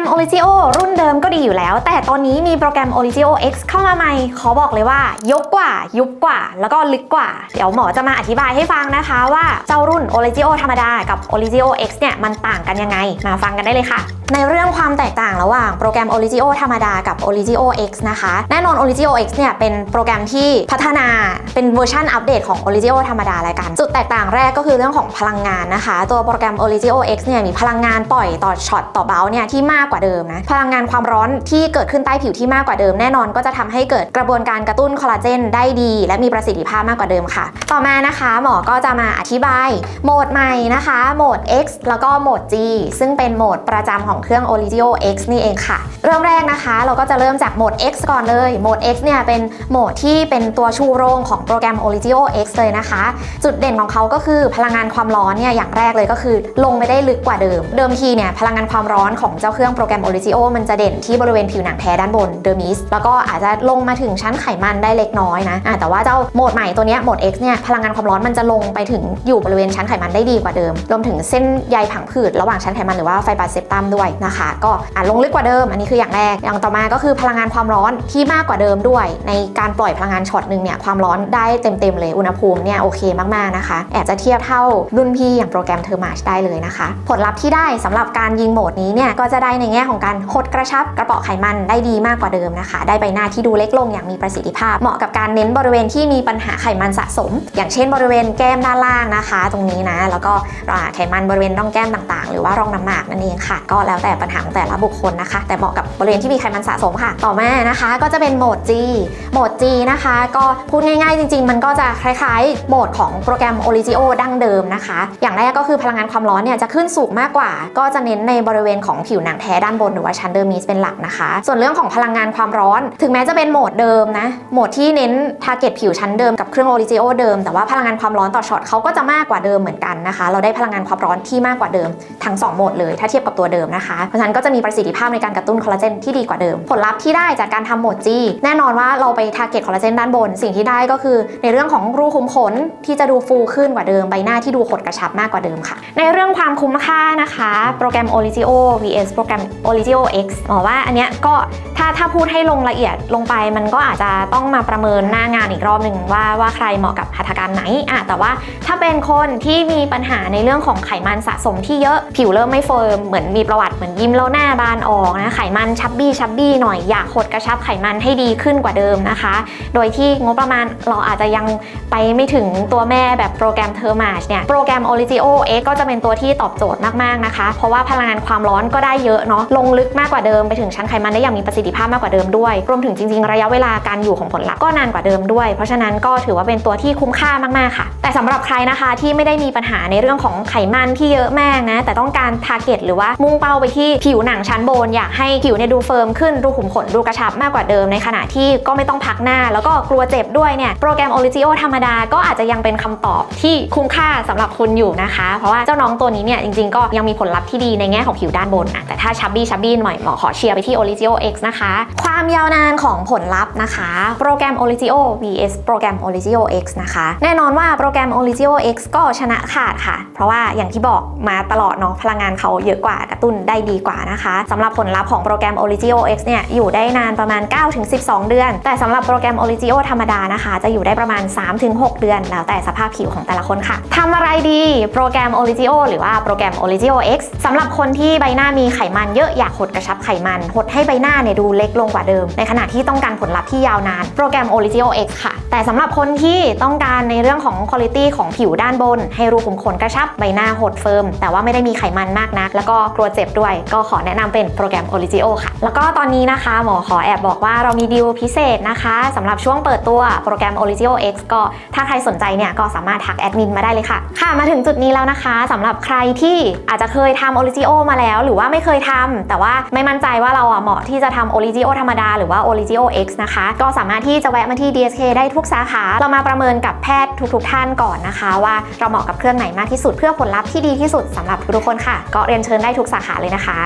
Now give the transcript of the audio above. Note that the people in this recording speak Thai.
ม o r i g i o รุ่นเดิมก็ดีอยู่แล้ว แต่ตอนนี้มีโปรแกรม o r i g i o X เข้ามาใหม่ ขอบอกเลยว่า ยกกว่า ยุบกว่า แล้วก็ลึกกว่า เดี๋ยวหมอจะมาอธิบายให้ฟังนะคะว่า เจ้ารุ่น o r i g i o ธรรมดากับ o r i g i o X เนี่ย มันต่างกันยังไง มาฟังกันได้เลยค่ะ ในเรื่องความแตกต่างระหว่างโปรแกรม o r i g i o ธรรมดากับ o r i g i o X นะคะ แน่นอน o r i g i o X เนี่ยเป็นโปรแกรมที่พัฒนาเป็นเวอร์ชันอัปเดตของ o r i g i o ธรรมดาแล้วกัน จุดแตกต่างแรกก็คือเรื่องของพลังงานนะคะ ตัวโปรแกรม o r i g i o X เนี่ยมีพลังงานปล่อยต่อช็อตต่อเบลเนี่ยที่มากกว่าเดิมนะพลังงานความร้อนที่เกิดขึ้นใต้ผิวที่มากกว่าเดิมแน่นอนก็จะทำให้เกิดกระบวนการกระตุ้นคอลลาเจนได้ดี และมีประสิทธิภาพมากกว่าเดิมค่ะ ต่อมานะคะหมอก็จะมาอธิบายโหมดใหม่นะคะโหมด X แล้วก็โหมด G ซึ่งเป็นโหมดประจำของเครื่อง o r i g i o X นี่เองค่ะ เริ่มแรกนะคะเราก็จะเริ่มจากโหมด X ก่อนเลยโหมด X เนี่ยเป็นโหมดที่เป็นตัวชูโรงของโปรแกรม o r i g i o X เลยนะคะ จุดเด่นของเขาก็คือพลังงานความร้อนเนี่ยอย่างแรกเลยก็คือ ลงไปได้ลึกกว่าเดิม เดิมทีเนี่ยพลังงานความร้อนของเจ้าเครื่องโปรแกรม o r i g i o มันจะเด่นที่บริเวณผิวหนังแท้ด้านบนเดอร์มิสแล้วก็อาจจะลงมาถึงชั้นไขมันได้เล็กน้อยนะะแต่ว่าเจ้าโหมดใหม่ตัวนี้โหมด X เนี่ยพลังงานความร้อนมันจะลงไปถึงอยู่บริเวณชั้นไขมันได้ดีกว่าเดิม รวมถึงเส้นใยผังผืดระหว่างชั้นไขมันหรือว่าไฟบาเซปตัมด้วยนะคะ ก็อาจลงลึกกว่าเดิม อันนี้คืออย่างแรก อย่างต่อมาก็คือพลังงานความร้อนที่มากกว่าเดิมด้วย ในการปล่อยพลังงานช็อตหนึ่งเนี่ยความร้อนได้เต็มๆเลยอุณหภูมิเนี่ยโอเคมากๆนะคะแอบจะเทียบเท่ารุ่นพี่อย่างโปรแกรมเทอร์มาชได้เลยนะคะ ผลลัพธ์ที่ได้สำหรับการยิงโหมดนี้เนี่ยก็จะได้ในแง่ของการหดกระชับกระเปาะไขมันได้ดีมากกว่าเดิมนะคะ ได้ใบหน้าที่ดูเล็กลงอย่างมีประสิทธิภาพ เหมาะกับการเน้นบริเวณที่มีปัญหาไขมันสะสม อย่างเช่น บริเวณแก้มด้านล่างนะคะ ตรงนี้นะ แล้วก็ไขมันบริเวณร่องแก้มต่างๆ หรือว่าร่องน้ำหมากนั่นเองค่ะ ก็แล้วแต่ปัญหาของแต่ละบุคคลนะคะ แต่เหมาะกับบริเวณที่มีไขมันสะสมค่ะ ต่อมานะคะ ก็จะเป็นโหมด G โหมด G นะคะ ก็พูดง่ายๆ จริง ๆ มันก็จะคล้ายๆโหมดของโปรแกรม o r i g i o ดั้งเดิมนะคะ อย่างแรกก็คือพลังงานความร้อนเนี่ยจะขึ้นสูงมากกว่า ก็จะเน้นในบริเวณของผิวหนังแทด้านบนหรือว่าชั้นเดอร์มิสเป็นหลักนะคะ ส่วนเรื่องของพลังงานความร้อน ถึงแม้จะเป็นโหมดเดิมนะ โหมดที่เน้นทาร์เก็ตผิวชั้นเดิมกับเครื่อง o r i g i o เดิม แต่ว่าพลังงานความร้อนต่อช็อตเขาก็จะมากกว่าเดิมเหมือนกันนะคะ เราได้พลังงานความร้อนที่มากกว่าเดิม ทั้งสองโหมดเลย ถ้าเทียบกับตัวเดิมนะคะ เพราะฉะนั้นก็จะมีประสิทธิภาพในการกระตุ้นคอลลาเจนที่ดีกว่าเดิม ผลลัพธ์ที่ได้จากการทำโหมด G แน่นอนว่าเราไปทาร์เก็ตคอลลาเจนด้านบน สิ่งที่ได้ก็คือ ในเรื่องของรูขุมขนที่จะดูฟูขึ้นกว่าเดิม ใบหน้าที่ดูขดกระชับมากกว่าเดิมค่ะ ในเรื่องความคุ้มค่านะคะ โปรแกรม o r i g i o vs โปรแกรม o r i g i o X หมอว่าอันเนี้ยก็ถ้าถ้าพูดให้ลงละเอียดลงไป มันก็อาจจะต้องมาประเมินหน้างานอีกรอบหนึ่งว่าว่าใครเหมาะกับหัตถการไหนอะแต่ว่าถ้าเป็นคนที่มีปัญหาในเรื่องของไขมันสะสมที่เยอะผิวเริ่มไม่เฟิร์มเหมือนมีประวัติเหมือนยิ้มแล้วหน้าบานออกนะไขมันชับบี้ชับบี้หน่อยอยากหดกระชับไขมันให้ดีขึ้นกว่าเดิมนะคะ โดยที่งบประมาณเราอาจจะยังไปไม่ถึงตัวแม่แบบโปรแกรมเทอร์มาชเนี่ยโปรแกรม o r i g i o X ก็จะเป็นตัวที่ตอบโจทย์มากๆนะคะ เพราะว่าพลังงานความร้อนก็ได้เยอะเนาะลงลึกมากกว่าเดิมไปถึงชั้นไขมันได้อย่างมีประสิทธิภาพมากกว่าเดิมด้วย รวมถึงจริง ๆ ระยะเวลาการอยู่ของผลลัพธ์ก็นานกว่าเดิมด้วย เพราะฉะนั้นก็ถือว่าเป็นตัวที่คุ้มค่ามากๆค่ะ แต่สำหรับใครนะคะที่ไม่ได้มีปัญหาในเรื่องของไขมันที่เยอะมากนะแต่ต้องการทาร์เก็ตหรือว่ามุ่งเป้าไปที่ผิวหนังชั้นบน อยากให้ผิวเนี่ยดูเฟิร์มขึ้นดูขุมขนดูกระชับมากกว่าเดิมในขณะที่ก็ไม่ต้องพักหน้า แล้วก็กลัวเจ็บด้วยเนี่ยโปรแกรม o r i g i o ธรรมดาก็อาจจะยังเป็นคำตอบที่คุ้มค่าสำหรับคุณอยู่นะคะ เพราะว่าเจ้าน้องตัวนี้เนี่ยจริงๆ ก็ยังมีผลลัพธ์ที่ดีในแง่ของผิวด้านบนอะแต่ถ้าชับบี้ชับบี้หน่อยหมอขอเชียร์ไปที่ o r i g i o X นะคะ ความยาวนานของผลลัพธ์นะคะ โปรแกรม o r i g i o vs โปรแกรม o r i g i o X นะคะ แน่นอนว่าโปรแกรม o r i g i o X ก็ชนะขาดค่ะ เพราะว่าอย่างที่บอกมาตลอดเนาะพลังงานเขาเยอะกว่ากระตุ้นได้ดีกว่านะคะสำหรับผลลัพธ์ของโปรแกรม o r i g i o X เนี่ยอยู่ได้นานประมาณ 9-12 เดือน แต่สำหรับโปรแกรม o r i g i o ธรรมดานะคะ จะอยู่ได้ประมาณ 3-6 เดือน แล้วแต่สภาพผิวของแต่ละคนค่ะทำอะไรดีโปรแกรม o r i g i o หรือว่าโปรแกรม o r i g i o X สำหรับคนที่ใบหน้ามีไขมันเยอะอยากหดกระชับไขมัน หดให้ใบหน้าเนี่ยดูเล็กลงกว่าเดิม ในขณะที่ต้องการผลลัพธ์ที่ยาวนาน โปรแกรม o r i g i o X ค่ะแต่สำหรับคนที่ต้องการในเรื่องของคุณภาพของผิวด้านบน ให้รูขุมขนกระชับใบหน้าหดเฟิร์ม แต่ว่าไม่ได้มีไขมันมากนัก แล้วก็กลัวเจ็บด้วย ก็ขอแนะนำเป็นโปรแกรม o r i g i o ค่ะ แล้วก็ตอนนี้นะคะ หมอขอแอบบอกว่าเรามีดีลพิเศษนะคะสำหรับช่วงเปิดตัวโปรแกรม o r i g i o X ก็ถ้าใครสนใจเนี่ยก็สามารถทักแอดมินมาได้เลยค่ะค่ะ มาถึงจุดนี้แล้วนะคะสำหรับใครที่อาจจะเคยทำ o r i g i o มาแล้ว หรือว่าไม่เคยทำแต่ว่าไม่มั่นใจว่าเราอะเหมาะที่จะทำ o r i g i o ธรรมดาหรือว่า o r i g i o X นะคะ ก็สามารถที่จะแวะมาที่ DSK ได้ทุกสาขา เรามาประเมินกับแพทย์ทุก ๆ ท่านก่อนนะคะ ว่าเราเหมาะกับเครื่องไหนมากที่สุดเพื่อผลลัพธ์ที่ดีที่สุดสำหรับทุกคนค่ะ ก็เรียนเชิญได้ทุกสาขาเลยนะคะ